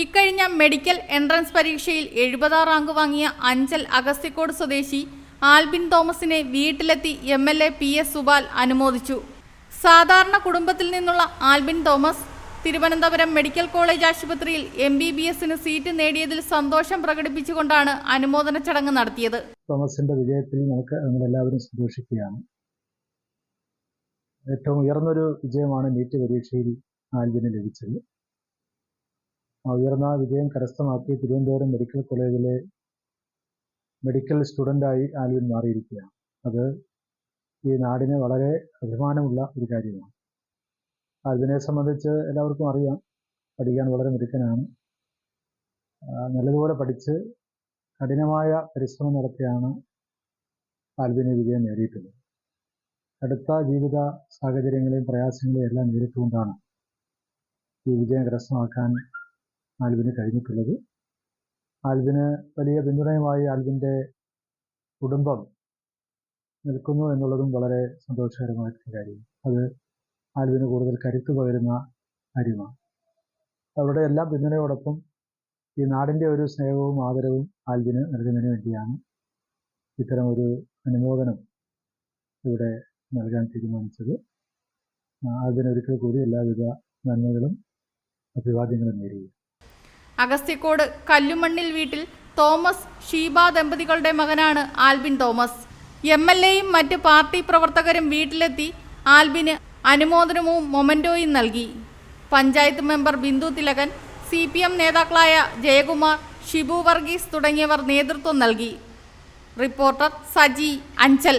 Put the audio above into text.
ഇക്കഴിഞ്ഞ medical entrance പരീക്ഷയിൽ എഴുപതാം റാങ്ക് വാങ്ങിയ അഞ്ചൽ അഗസ്തിക്കോട് സ്വദേശി ആൽബിൻ തോമസിനെ വീട്ടിലെത്തി M L A P S Subal അനുമോദിച്ചു. സാധാരണ കുടുംബത്തിൽ നിന്നുള്ള Albin Thomas Thiruvananthapuram medical college ആശുപത്രിയിൽ എം ബി ബി എസിന് സീറ്റ് നേടിയതിൽ സന്തോഷം പ്രകടിപ്പിച്ചുകൊണ്ടാണ് അനുമോദന ചടങ്ങ് നടത്തിയത്. തോമസിന്റെ വിജയത്തിൽ നമുക്ക് എല്ലാവരും സന്തോഷിക്കുകയാണ്. ഏറ്റവും ഉയർന്നൊരു വിജയമാണ് നീറ്റ് പരീക്ഷയിൽ ആൽബിന് ലഭിച്ചത്. ഉയർന്ന വിജയം കരസ്ഥമാക്കി തിരുവനന്തപുരം മെഡിക്കൽ കോളേജിലെ മെഡിക്കൽ സ്റ്റുഡന്റായി ആൽവിൻ മാറിയിരിക്കുകയാണ്. അത് ഈ നാടിന് വളരെ അഭിമാനമുള്ള ഒരു കാര്യമാണ്. ആൽവിനെ സംബന്ധിച്ച് എല്ലാവർക്കും അറിയാം. പഠിക്കാൻ വളരെ മിടുക്കനാണ്. നല്ലതുപോലെ പഠിച്ച് കഠിനമായ പരിശ്രമം നടത്തിയാണ് ആൽവിനെ വിജയം നേടിയിട്ടുള്ളത്. അടുത്ത ജീവിത സാഹചര്യങ്ങളെയും പ്രയാസങ്ങളെയും എല്ലാം നേരിട്ടുകൊണ്ടാണ് ഈ വിജയം കരസ്ഥമാക്കാൻ ആൽബിന് കഴിഞ്ഞിട്ടുള്ളത്. ആൽബിന് വലിയ പിന്തുണയുമായി ആൽബിന്റെ കുടുംബം നിൽക്കുന്നു എന്നുള്ളതും വളരെ സന്തോഷകരമായിട്ടുള്ള കാര്യമാണ്. അത് ആൽബിന് കൂടുതൽ കരുത്ത് പകരുന്ന കാര്യമാണ്. അവരുടെ എല്ലാ പിന്തുണയോടൊപ്പം ഈ നാടിന്റെ ഒരു സ്നേഹവും ആദരവും ആൽബിന് നൽകുന്നതിന് വേണ്ടിയാണ് ഇത്തരം ഒരു അനുമോദനം ഇവിടെ നൽകാൻ തീരുമാനിച്ചത്. ആൽബിന് ഒരിക്കൽ കൂടി എല്ലാവിധ നന്മകളും അഭിവാദ്യങ്ങളും നേരുകയും അഗസ്ത്യക്കോട് കല്ലുമണ്ണിൽ വീട്ടിൽ തോമസ് ഷീബ ദമ്പതികളുടെ മകനാണ് ആൽബിൻ തോമസ്. എം എൽ എയും മറ്റ് പാർട്ടി പ്രവർത്തകരും വീട്ടിലെത്തി ആൽബിന് അനുമോദനവും മൊമന്റോയും നൽകി. Panchayat member Bindu Thilakan C P M നേതാക്കളായ ജയകുമാർ ഷിബു വർഗീസ് തുടങ്ങിയവർ നേതൃത്വം നൽകി. റിപ്പോർട്ടർ സജി അഞ്ചൽ.